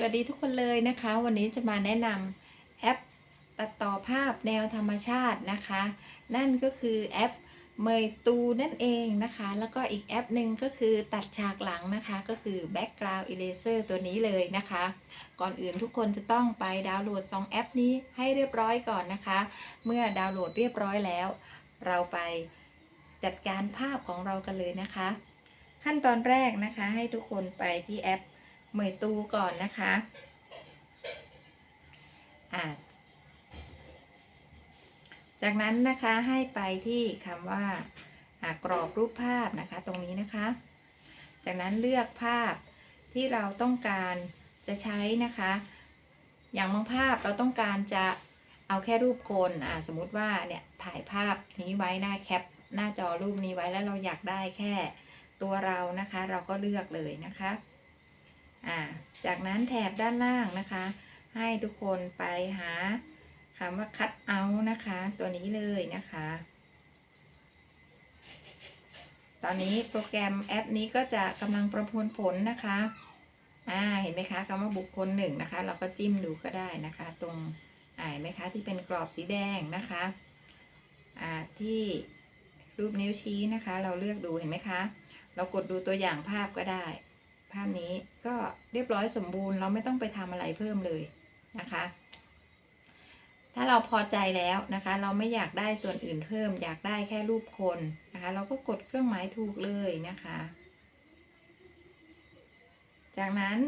สวัสดีทุกคนเลยนะคะ วันนี้จะมาแนะนำแอปตัดต่อภาพแนวธรรมชาตินะคะ นั่นก็คือแอปเมยตูนั่นเองนะคะ แล้วก็อีกแอปหนึ่งก็คือตัดฉากหลังนะคะ ก็คือ Background Eraser ตัวนี้เลยนะคะ ก่อนอื่นทุกคนจะต้องไปดาวน์โหลด 2 แอปนี้ให้เรียบร้อยก่อนนะคะ เมื่อดาวน์โหลดเรียบร้อยแล้ว เราไปจัดการภาพของเรากันเลยนะคะ ขั้นตอนแรกนะคะให้ทุกคนไปที่แอป เหมยตูก่อนนะคะอ่าจากนั้นนะคะให้ไปที่คำว่าอ่ากรอบรูปภาพนะคะตรงนี้นะคะ จากนั้นเลือกภาพที่เราต้องการจะใช้นะคะ อย่างบางภาพเราต้องการจะเอาแค่รูปคนอ่าสมมุติว่าเนี่ยถ่ายภาพนี้ไว้หน้าแคปหน้าจอรูปนี้ไว้แล้วเราอยากได้แค่ตัวเรานะคะ เราก็เลือกเลยนะคะ อ่าจากนั้นแถบด้านล่างนะคะ ให้ทุกคนไปหาคำว่า cut out นะคะ ตัวนี้เลยนะคะ ตอนนี้โปรแกรมแอปนี้ก็จะกำลังประมวลผลนะคะอ่าเห็นไหมคะคำว่าบุคคลหนึ่งนะคะ เราก็จิ้มดูก็ได้นะคะ ตรงอ่าเห็นไหมคะที่เป็นกรอบสีแดงนะคะอ่าที่รูปนิ้วชี้นะคะ เราเลือกดูเห็นไหมคะ เรากดดูตัวอย่างภาพก็ได้ ภาพนี้ก็เรียบร้อยสมบูรณ์เราไม่ต้องไปทำอะไรเพิ่มเลยนะคะ ถ้าเราพอใจแล้วนะคะ เราไม่อยากได้ส่วนอื่นเพิ่ม อยากได้แค่รูปคนนะคะ เราก็กดเครื่องหมายถูกเลยนะคะ จากนั้น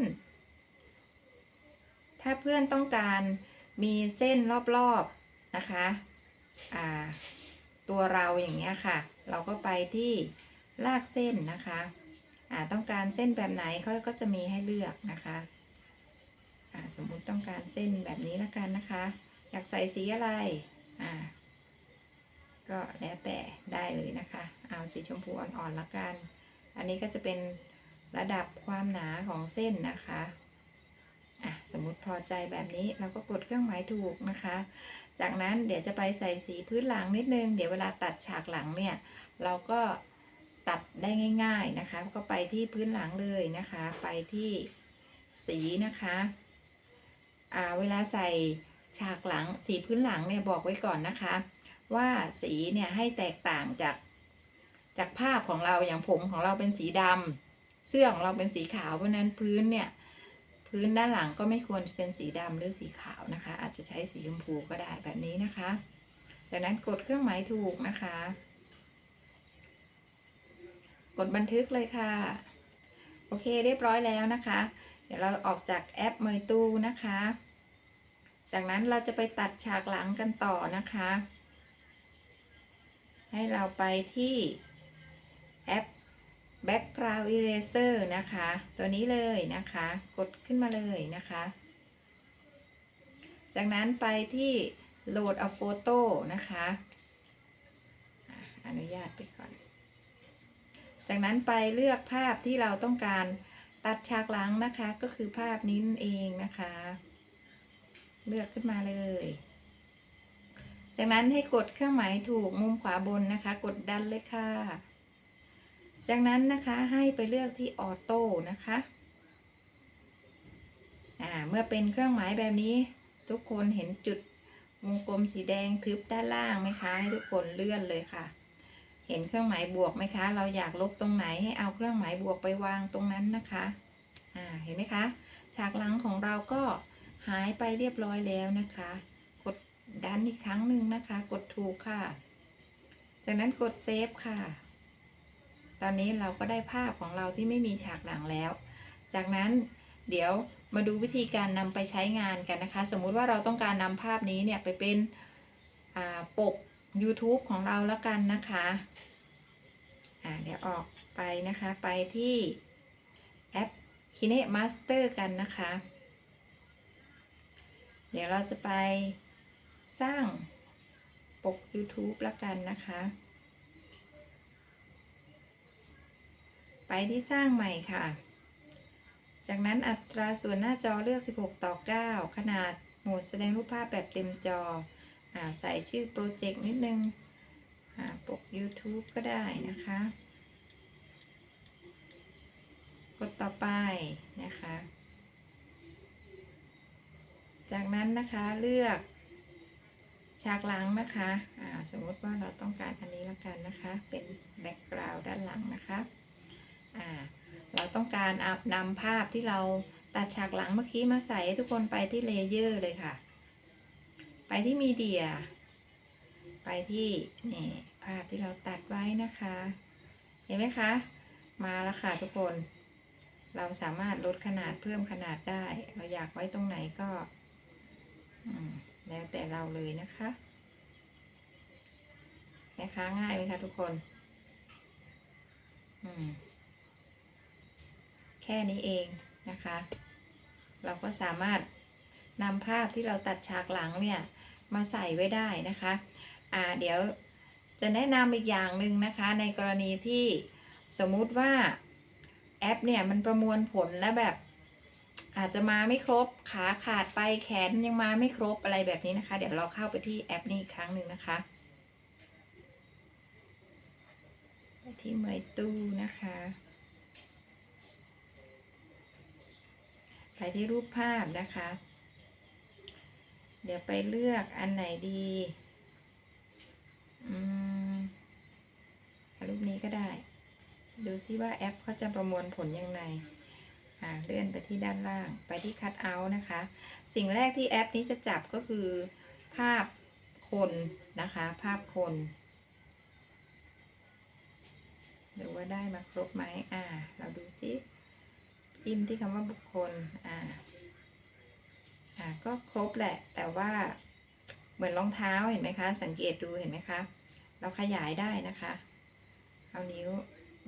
ถ้าเพื่อนต้องการมีเส้นรอบๆนะคะตัวเราอย่างเงี้ยค่ะ เราก็ไปที่ลากเส้นนะคะ ต้องการเส้นแบบไหนเขาก็จะมีให้เลือกนะคะสมมุติต้องการเส้นแบบนี้ละกันนะคะ อยากใส่สีอะไรก็แล้วแต่ได้เลยนะคะ เอาสีชมพูอ่อนๆละกัน อันนี้ก็จะเป็นระดับความหนาของเส้นนะคะอะสมมุติพอใจแบบนี้เราก็กดเครื่องหมายถูกนะคะ จากนั้นเดี๋ยวจะไปใส่สีพื้นหลังนิดนึง เดี๋ยวเวลาตัดฉากหลังเนี่ย เราก็ ตัดได้ง่ายๆนะคะ ก็ไปที่พื้นหลังเลยนะคะ ไปที่สีนะคะอ่าเวลาใส่ฉากหลังสีพื้นหลังเนี่ยบอกไว้ก่อนนะคะ ว่าสีเนี่ยให้แตกต่างจากจากภาพของเราอย่างผมของเราเป็นสีดำเสื้อของเราเป็นสีขาวเพราะนั้นพื้นเนี่ยพื้นด้านหลังก็ไม่ควรจะเป็นสีดำหรือสีขาวนะคะ อาจจะใช้สีชมพูก็ได้แบบนี้นะคะ จากนั้นกดเครื่องหมายถูกนะคะ กดบันทึกเลยค่ะ โอเคเรียบร้อยแล้วนะคะ เดี๋ยวเราออกจากแอปเมยตูนะคะ จากนั้นเราจะไปตัดฉากหลังกันต่อนะคะ ให้เราไปที่แอป background eraser นะคะ ตัวนี้เลยนะคะ กดขึ้นมาเลยนะคะ จากนั้นไปที่ load a photo นะคะ อนุญาตไปก่อน จากนั้นไปเลือกภาพที่เราต้องการตัดฉากหลังนะคะ ก็คือภาพนี้นเองนะคะ เลือกขึ้นมาเลย จากนั้นให้กดเครื่องหมายถูกมุมขวาบนนะคะ กดดันเลยค่ะ จากนั้นนะคะให้ไปเลือกที่ออโต้นะคะอ่าเมื่อเป็นเครื่องหมายแบบนี้ ทุกคนเห็นจุดวงกลมสีแดงทึบด้านล่างไหมคะให้ทุกคนเลื่อนเลยค่ะ เห็นเครื่องหมายบวกไหมคะ เราอยากลบตรงไหนให้เอาเครื่องหมายบวกไปวางตรงนั้นนะคะ อ่า เห็นไหมคะ ฉากหลังของเราก็หายไปเรียบร้อยแล้วนะคะ กดดันอีกครั้งหนึ่งนะคะ กดถูกค่ะ จากนั้นกดเซฟค่ะ ตอนนี้เราก็ได้ภาพของเราที่ไม่มีฉากหลังแล้ว จากนั้นเดี๋ยวมาดูวิธีการนำไปใช้งานกันนะคะ สมมุติว่าเราต้องการนำภาพนี้เนี่ยไปเป็นอ่าปก YouTube ของเราแล้วกันนะคะ อ่าเดี๋ยวออกไปนะคะ ไปที่แอป KineMaster กันนะคะ เดี๋ยวเราจะไปสร้างปก YouTube แล้วกันนะคะ ไปที่สร้างใหม่ค่ะ จากนั้นอัตราส่วนหน้าจอเลือก 16 ต่อ 9 ขนาดโหมดแสดงรูปภาพแบบเต็มจอ ใส่ชื่อโปรเจกต์นิดนึงอ่าปก YouTube ก็ได้นะคะ กดต่อไปนะคะ จากนั้นนะคะเลือกฉากหลังนะคะสมมติว่าเราต้องการอันนี้ละกันนะคะ เป็นแบ็กกราวด์ด้านหลังนะคะเราต้องการเอานำภาพที่เราตัดฉากหลังเมื่อกี้มาใส่ให้ทุกคนไปที่เลเยอร์เลยค่ะ ไปที่มีเดีย ไปที่นี่ภาพที่เราตัดไว้นะคะ เห็นไหมคะ มาแล้วค่ะทุกคน เราสามารถลดขนาดเพิ่มขนาดได้ เราอยากไว้ตรงไหนก็แล้วแต่เราเลยนะคะนะคะง่ายไหมคะทุกคนแค่นี้เองนะคะ เราก็สามารถนำภาพที่เราตัดฉากหลังเนี่ย มาใส่ไว้ได้นะคะอ่าเดี๋ยวจะแนะนำอีกอย่างหนึ่งนะคะ ในกรณีที่สมมุติว่าแอปเนี่ยมันประมวลผลแล้วแบบ อาจจะมาไม่ครบขาขาดไปแขนยังมาไม่ครบอะไรแบบนี้นะคะ เดี๋ยวเราเข้าไปที่แอปนี้อีกครั้งหนึ่งนะคะไปที่เมยตู้นะคะ ไปที่รูปภาพนะคะ เดี๋ยวไปเลือกอันไหนดี อืมเอรูปนี้ก็ได้ ดูซิว่าแอปเขาจะประมวลผลยังไง อ่า เลื่อนไปที่ด้านล่าง ไปที่คั t เอา t นะคะ สิ่งแรกที่แอปนี้จะจับก็คือ ภาพคนนะคะ ภาพคนดูว่าได้มาครบไหมอ่า เราดูซิจิ้มที่คำว่าบุคคล อ่า อ่าก็ครบแหละ แต่ว่าเหมือนรองเท้าเห็นไหมคะ สังเกตดูเห็นไหมคะ เราขยายได้นะคะ เอานิ้ว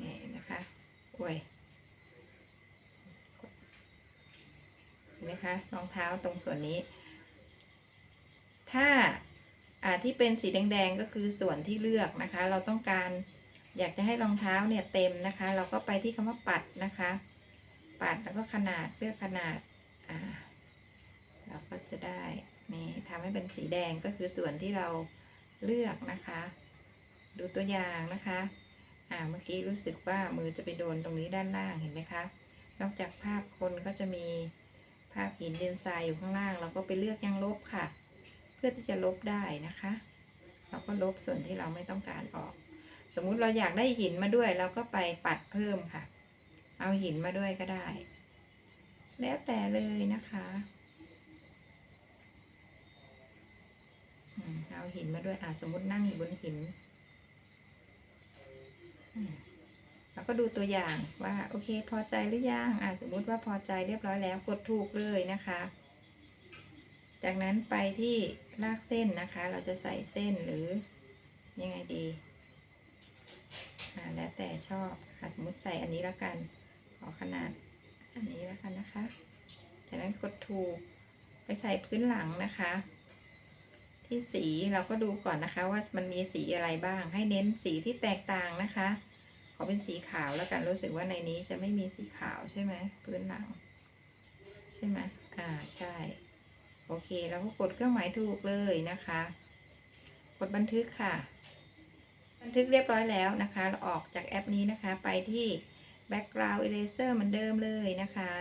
นี่นะคะโอ้ยเห็นไหมคะรองเท้าตรงส่วนนี้ ถ้าอ่าที่เป็นสีแดงๆก็คือส่วนที่เลือกนะคะ เราต้องการอยากจะให้รองเท้าเนี่ยเต็มนะคะ เราก็ไปที่คำว่าปัดนะคะ ปัดแล้วก็ขนาดเลือกขนาดอ่า เราก็จะได้นี่ทำให้เป็นสีแดงก็คือส่วนที่เราเลือกนะคะ ดูตัวอย่างนะคะ อ่าเมื่อกี้รู้สึกว่ามือจะไปโดนตรงนี้ด้านล่างเห็นไหมคะ นอกจากภาพคนก็จะมีภาพหินเดนทรายอยู่ข้างล่าง เราก็ไปเลือกยังลบค่ะ เพื่อที่จะลบได้นะคะ เราก็ลบส่วนที่เราไม่ต้องการออก สมมุติเราอยากได้หินมาด้วย เราก็ไปปัดเพิ่มค่ะ เอาหินมาด้วยก็ได้ แล้วแต่เลยนะคะอืม เอาหินมาด้วยอ่าสมมตินั่งอยู่บนหินอืมแล้วก็ดูตัวอย่างว่าโอเค พอใจหรือยังอ่าสมมุติว่าพอใจเรียบร้อยแล้วกดถูกเลยนะคะ จากนั้นไปที่ลากเส้นนะคะ เราจะใส่เส้นหรือยังไงดีอ่าแล้วแต่ชอบค่ะสมมติใส่อันนี้แล้วกันขอขนาดอันนี้แล้วกันนะคะ จากนั้นกดถูกไปใส่พื้นหลังนะคะ ที่สีเราก็ดูก่อนนะคะว่ามันมีสีอะไรบ้าง ให้เน้นสีที่แตกต่างนะคะ ขอเป็นสีขาวแล้วกันรู้สึกว่าในนี้จะไม่มีสีขาวใช่ไหมพื้นหลัง ใช่ไหมอ่าใช่ โอเคแล้วก็กดเครื่องหมายถูกเลยนะคะ กดบันทึกค่ะ บันทึกเรียบร้อยแล้วนะคะ เราออกจากแอปนี้นะคะ ไปที่ background eraser เหมือนเดิมเลยนะคะ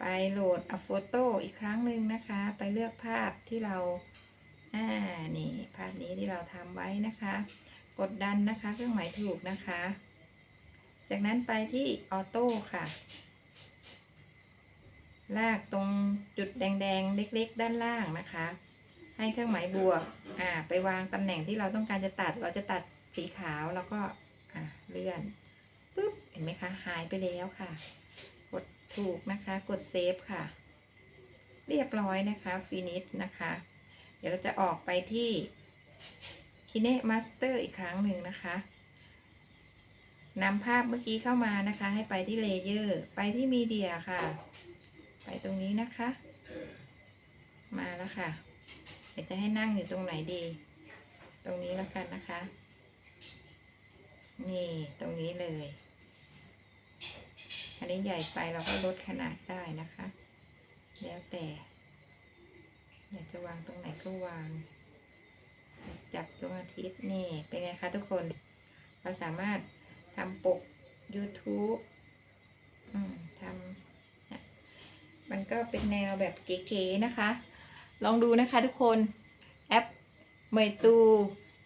ไปโหลดอัโฟโต้อีกครั้งหนึ่งนะคะ ไปเลือกภาพที่เรา อ่า นี่ภาพนี้ที่เราทำไว้นะคะ กดดันนะคะ เครื่องหมายถูกนะคะ จากนั้นไปที่ออโต้ค่ะ ลากตรงจุดแดงๆ เล็กๆ ด้านล่างนะคะ ให้เครื่องหมายบวก อ่า ไปวางตำแหน่งที่เราต้องการจะตัด เราจะตัดสีขาวแล้วก็อ่าเลื่อนปุ๊บ เห็นไหมคะ หายไปแล้วค่ะ กดถูกนะคะ กดเซฟค่ะ เรียบร้อยนะคะ ฟินิชนะคะ เดี๋ยวเราจะออกไปที่ Kine Master อีกครั้งหนึ่งนะคะนำภาพเมื่อกี้เข้ามานะคะ ให้ไปที่เลเยอร์ ไปที่มีเดียค่ะ ไปตรงนี้นะคะ มาแล้วค่ะ เดี๋ยวจะให้นั่งอยู่ตรงไหนดี ตรงนี้แล้วกันนะคะ นี่ตรงนี้เลย อันนี้ใหญ่ไปเราก็ลดขนาดได้นะคะ แล้วแต่ อยากจะวางตรงไหนก็วาง จับดวงอาทิตย์นี่เป็นไงคะทุกคน เราสามารถทำปก YouTube อืมทำมันก็เป็นแนวแบบเก๋ๆนะคะ ลองดูนะคะทุกคนแอปเมยตู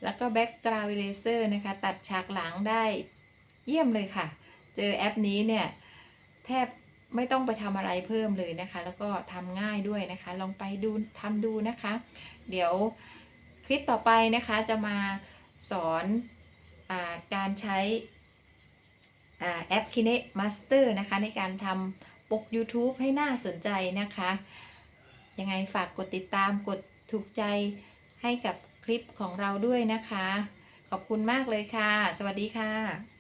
แล้วก็ Background Eraser นะคะ ตัดฉากหลังได้เยี่ยมเลยค่ะ เจอแอปนี้เนี่ย แทบ ไม่ต้องไปทำอะไรเพิ่มเลยนะคะ แล้วก็ทำง่ายด้วยนะคะ ลองไปดูทำดูนะคะ เดี๋ยวคลิปต่อไปนะคะจะมาสอนอการใช้อแอป Kine Master นะคะ ในการทำปก YouTube ให้น่าสนใจนะคะ ยังไงฝากกดติดตามกดถูกใจให้กับคลิปของเราด้วยนะคะ ขอบคุณมากเลยค่ะ สวัสดีค่ะ